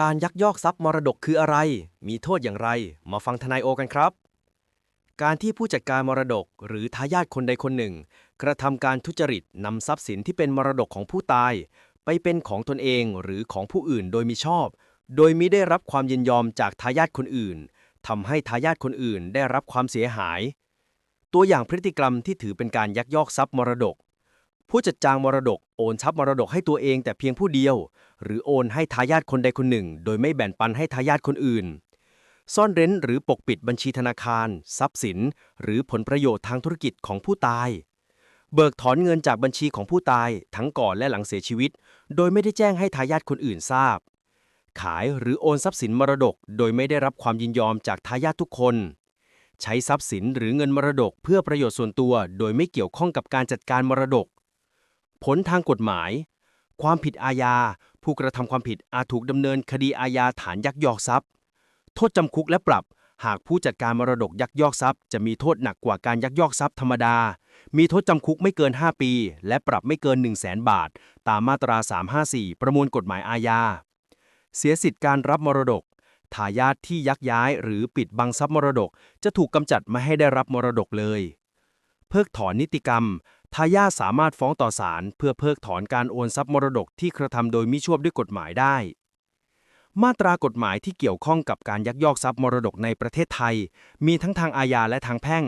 การยักยอกทรัพย์มรดกคืออะไร มีโทษอย่างไร มาฟังทนายโอกันครับ การที่ผู้จัดการมรดกหรือทายาทคนใดคนหนึ่ง กระทำการทุจริตนำทรัพย์สินที่เป็นมรดกของผู้ตาย ไปเป็นของตนเองหรือของผู้อื่นโดยมิชอบ โดยมิได้รับความยินยอมจากทายาทคนอื่นทำให้ทายาทคนอื่นได้รับความเสียหาย ตัวอย่างพฤติกรรมที่ถือเป็นการยักยอกทรัพย์มรดก ผู้จัดจางมรดกโอนทรัพย์มรดกให้ตัวเองแต่เพียงผู้เดียว หรือโอนให้ทายาทคนใดคนหนึ่ง โดยไม่แบ่งปันให้ทายาทคนอื่น ซ่อนเร้นหรือปกปิดบัญชีธนาคาร ทรัพย์สิน หรือผลประโยชน์ทางธุรกิจของผู้ตาย เบิกถอนเงินจากบัญชีของผู้ตายทั้งก่อนและหลังเสียชีวิต โดยไม่ได้แจ้งให้ทายาทคนอื่นทราบ ขายหรือโอนทรัพย์สินมรดก โดยไม่ได้รับความยินยอมจากทายาททุกคนใช้ทรัพย์สินหรือเงินมรดกเพื่อประโยชน์ส่วนตัว โดยไม่เกี่ยวข้องกับการจัดการมรดก ผลทางกฎหมาย ความผิดอาญา ผู้กระทำความผิดอาจถูกดำเนินคดีอาญาฐานยักยอกทรัพย์ โทษจำคุกและปรับ หากผู้จัดการมรดกยักยอกทรัพย์ จะมีโทษหนักกว่าการยักยอกทรัพย์ธรรมดา มีโทษจำคุกไม่เกิน 5 ปี และปรับไม่เกิน 1 0 0 0 0แบาท ตามมาตรา 354 ประมวลกฎหมายอาญา เสียสิทธิ์การรับมรดกทายาทที่ยักย้ายหรือปิดบังทรัพย์มรดก จะถูกกำจัดไม่ให้ได้รับมรดกเลย เพิกถอนนิติกรรม ทายาทสามารถฟ้องต่อศาลเพื่อเพิกถอนการโอนทรัพย์มรดกที่กระทำโดยมิชอบด้วยกฎหมายได้ มาตรากฎหมายที่เกี่ยวข้องกับการยักยอกทรัพย์มรดกในประเทศไทย มีทั้งทางอาญาและทางแพ่ง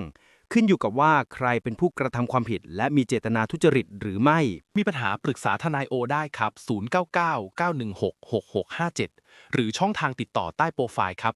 ขึ้นอยู่กับว่าใครเป็นผู้กระทำความผิด และมีเจตนาทุจริตหรือไม่ มีปัญหาปรึกษาทนายโอได้ครับ 099 916 6657 หรือช่องทางติดต่อใต้โปรไฟล์ครับ